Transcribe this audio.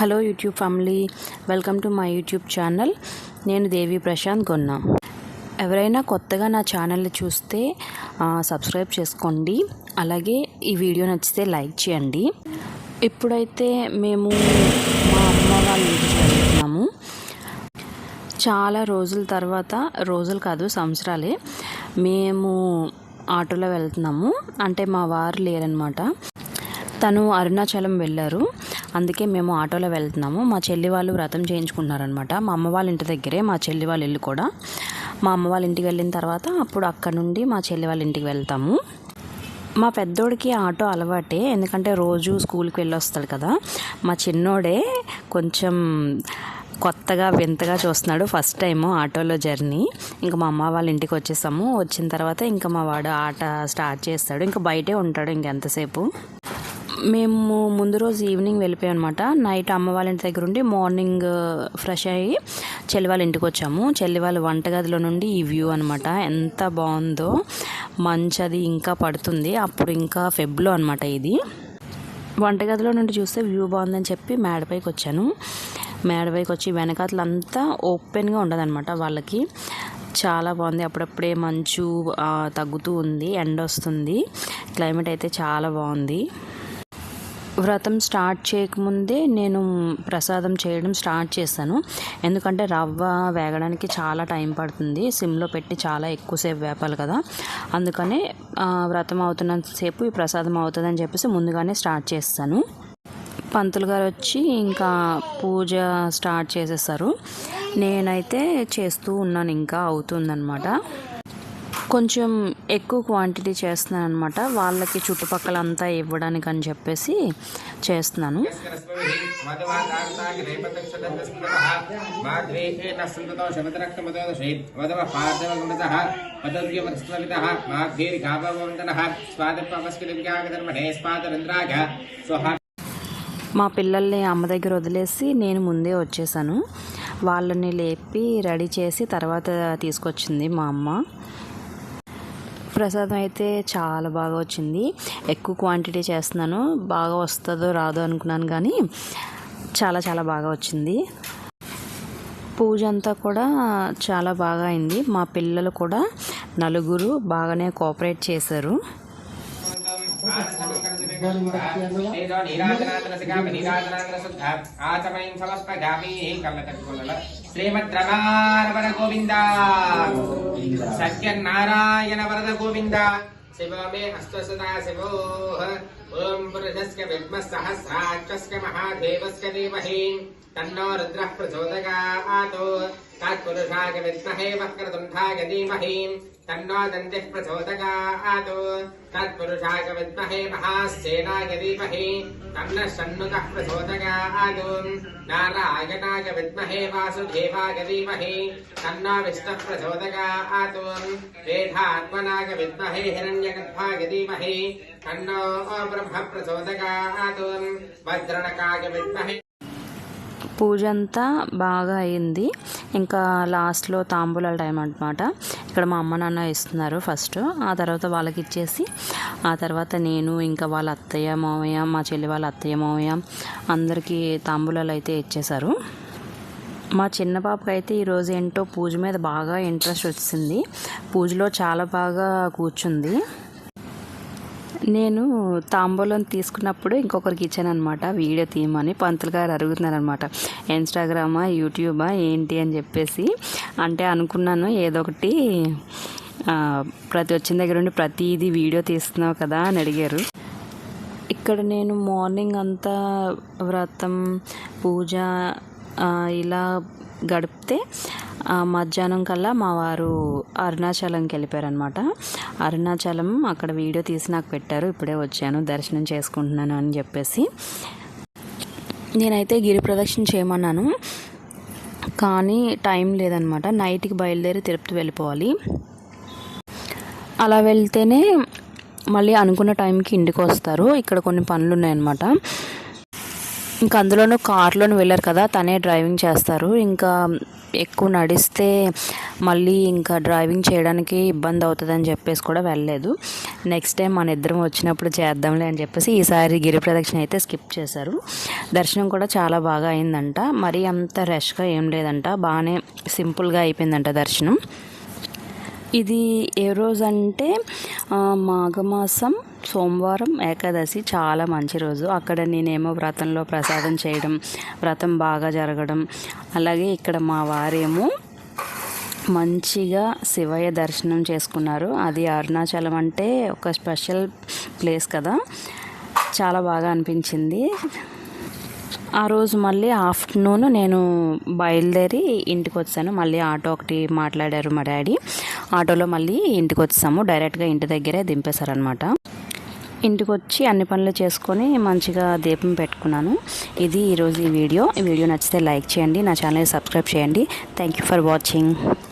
Hello YouTube family welcome to my YouTube channel. నేను దేవి ప్రశాంత్ గొన్నా. ఎవరైనా కొత్తగా నా ఛానల్ని చూస్తే సబ్స్క్రైబ్ చేసుకోండి. అలాగే ఈ వీడియో నచ్చితే లైక్ చేయండి. ఇప్పుడైతే మేము మా అమ్మ వాళ్ళ ఇంటికి వెళ్తున్నాము. చాలా రోజుల తర్వాత రోజులు కాదు సంవత్సరాలే మేము ఆటోలో వెళ్తున్నాము. అంటే మా వారు లేరనమాట తను అరుణాచలం వెళ్ళారు. అందుకే మేము ఆటోలో వెళ్తున్నాము. మా చెల్లి వాళ్ళు వ్రతం చేయించుకుంటున్నారనమాట మా అమ్మ వాళ్ళ ఇంటి దగ్గరే మా చెల్లి వాళ్ళ ఇల్లు కూడా. మా అమ్మ వాళ్ళ ఇంటికి వెళ్ళిన తర్వాత అప్పుడు అక్కడ నుండి మా చెల్లి వాళ్ళ ఇంటికి వెళ్తాము. మా పెద్దోడికి ఆటో అలవాటే ఎందుకంటే రోజు స్కూల్కి వెళ్ళి వస్తాడు కదా. మా చిన్నోడే కొంచెం కొత్తగా వింతగా చూస్తున్నాడు ఫస్ట్ టైం ఆటోలో జర్నీ. ఇంకా మా అమ్మ వాళ్ళ ఇంటికి వచ్చేసాము. వచ్చిన తర్వాత ఇంకా మా వాడు ఆట స్టార్ట్ చేస్తాడు. ఇంకా బయటే ఉంటాడు ఇంకెంతసేపు మేము ముందు రోజు ఈవినింగ్ వెళ్ళిపోయాం అనమాట నైట్ అమ్మ వాళ్ళ ఇంటి దగ్గర ఉండి మార్నింగ్ ఫ్రెష్ అయ్యి చెల్లి వాళ్ళ ఇంటికి వచ్చాము. చెల్లి వాళ్ళ వంటగదిలో నుండి ఈ వ్యూ అనమాట ఎంత బాగుందో. మంచు అది ఇంకా పడుతుంది. అప్పుడు ఇంకా ఫెబ్లో అనమాట ఇది. వంటగదిలో నుండి చూస్తే వ్యూ బాగుందని చెప్పి మేడపైకి వచ్చాను. మేడపైకి వచ్చి వెనకాతలంతా ఓపెన్గా ఉండదన్నమాట వాళ్ళకి. చాలా బాగుంది. అప్పుడప్పుడే మంచు తగ్గుతూ ఉంది. ఎండ వస్తుంది. క్లైమేట్ అయితే చాలా బాగుంది. వ్రతం స్టార్ట్ చేయకముందే నేను ప్రసాదం చేయడం స్టార్ట్ చేశాను. ఎందుకంటే రవ్వ వేగడానికి చాలా టైం పడుతుంది. సిమ్లో పెట్టి చాలా ఎక్కువసేపు వేపాలి కదా. అందుకనే వ్రతం అవుతున్నంతసేపు ఈ ప్రసాదం అవుతుందని చెప్పేసి ముందుగానే స్టార్ట్ చేస్తాను. పంతులు గారు వచ్చి ఇంకా పూజ స్టార్ట్ చేసేసారు. నేనైతే చేస్తూ ఉన్నాను ఇంకా అవుతుందన్నమాట. కొంచెం ఎక్కువ క్వాంటిటీ చేస్తున్నాను అనమాట వాళ్ళకి చుట్టుపక్కల అంతా ఇవ్వడానికి అని చెప్పేసి చేస్తున్నాను. మా పిల్లల్ని అమ్మ దగ్గర వదిలేసి నేను ముందే వచ్చేసాను. వాళ్ళని లేపి రెడీ చేసి తర్వాత తీసుకొచ్చింది మా అమ్మ. ప్రసాదం అయితే చాలా బాగా వచ్చింది. ఎక్కువ క్వాంటిటీ చేస్తున్నాను. బాగా వస్తుందో రాదో అనుకున్నాను కానీ చాలా చాలా బాగా వచ్చింది. పూజ అంతా కూడా చాలా బాగా అయింది. మా పిల్లలు కూడా నలుగురు బాగానే కోఆపరేట్ చేశారు. శ్రీమద్రమారవర గోవింద సత్యనారాయణ వరద గోవింద శివో మే హస్తసదా శివో ఓం పురుషస్య విద్మ సహస్రాక్షస్య మహాదేవస్య ధీమహి తన్నో రుద్రః ప్రచోదయాత్ తత్పురుషాయ విద్మహే వక్రతుంఠాయ ధీమహి తన్నో దంతిః ప్రచోదయాత్ తత్పురుషాయ విద్మహే మహాశ్చేనాయ ధీమహి తన్న షణ్ముఖः ప్రచోదయాత్ నారాయణాయ విద్మహే వాసుదేవాయ ధీమహి తన్నో విష్ణుః ప్రచోదయాత్ వేదాత్మనాయ విద్మహే హిరణ్యగర్భాయ ధీమహి తన్నో బ్రహ్మ ప్రచోదయాత్ వజ్రణకాయ విద్మహే పూజ అంతా బాగా అయింది. ఇంకా లాస్ట్లో తాంబూలాల టైం అనమాట ఇక్కడ మా అమ్మ నాన్న ఇస్తున్నారు ఫస్ట్. ఆ తర్వాత వాళ్ళకి ఇచ్చేసి ఆ తర్వాత నేను ఇంకా వాళ్ళ అత్తయ్య మామయ్య మా చెల్లి వాళ్ళ అత్తయ్య మామయ్య అందరికీ తాంబూలాలు అయితే ఇచ్చేశారు. మా చిన్న పాపకి అయితే ఈరోజు ఏంటో పూజ మీద బాగా ఇంట్రెస్ట్ వచ్చింది. పూజలో చాలా బాగా కూర్చుంది. నేను తాంబూలం తీసుకున్నప్పుడు ఇంకొకరికి ఇచ్చాను అనమాట వీడియో తీయమని. పంతులు గారు అడుగుతున్నారనమాట ఇన్స్టాగ్రామా యూట్యూబా ఏంటి? అని చెప్పేసి. అంటే అనుకున్నాను ఏదో ఒకటి ప్రతి వచ్చిన దగ్గర నుండి ప్రతిదీ వీడియో తీస్తున్నావు కదా అని అడిగారు. ఇక్కడ నేను మార్నింగ్ అంతా వ్రతం పూజ ఇలా గడిపితే మధ్యాహ్నం కల్లా మా వారు అరుణాచలంకి వెళ్ళిపోయారనమాట అరుణాచలం అక్కడ వీడియో తీసి నాకు పెట్టారు ఇప్పుడే వచ్చాను దర్శనం చేసుకుంటున్నాను అని చెప్పేసి. నేనైతే గిరి ప్రదక్షిణ చేయమన్నాను కానీ టైం లేదనమాట నైట్కి బయలుదేరి తిరుపతి వెళ్ళిపోవాలి. అలా వెళ్తేనే మళ్ళీ అనుకున్న టైంకి ఇంటికి వస్తారు. ఇక్కడ కొన్ని పనులు ఉన్నాయన్నమాట ఇంకా అందులోనూ కార్లోని వెళ్ళారు కదా తనే డ్రైవింగ్ చేస్తారు. ఇంకా ఎక్కువ నడిస్తే మళ్ళీ ఇంకా డ్రైవింగ్ చేయడానికి ఇబ్బంది అవుతుందని చెప్పేసి కూడా వెళ్ళలేదు. నెక్స్ట్ టైం మన ఇద్దరం వచ్చినప్పుడు చేద్దాంలే అని చెప్పేసి ఈసారి గిరి ప్రదక్షిణ అయితే స్కిప్ చేశారు. దర్శనం కూడా చాలా బాగా అయిందంట. మరీ అంత రష్గా ఏం లేదంట. బాగానే సింపుల్గా అయిపోయిందంట దర్శనం. ఇది ఏ రోజు అంటే మాఘమాసం సోమవారం ఏకాదశి చాలా మంచి రోజు. అక్కడ నేనేమో వ్రతంలో ప్రసాదం చేయడం వ్రతం బాగా జరగడం. అలాగే ఇక్కడ మా వారేమో మంచిగా శివయ్య దర్శనం చేసుకున్నారు. అది అరుణాచలం అంటే ఒక స్పెషల్ ప్లేస్ కదా. చాలా బాగా అనిపించింది. ఆ రోజు మళ్ళీ ఆఫ్టర్నూన్ నేను బయలుదేరి ఇంటికి వచ్చాను మళ్ళీ ఆటో ఒకటి మాట్లాడారు మా డాడీ. ఆటోలో మళ్ళీ ఇంటికి వచ్చాము డైరెక్ట్గా ఇంటి దగ్గరే దింపేశారనమాట ఇంటికి వచ్చి అన్ని పనులు చేసుకొని మంచిగా దీపం పెట్టుకున్నాను. ఇది ఈరోజు ఈ వీడియో. ఈ వీడియో నచ్చితే లైక్ చేయండి నా ఛానల్ సబ్స్క్రైబ్ చేయండి. Thank you for watching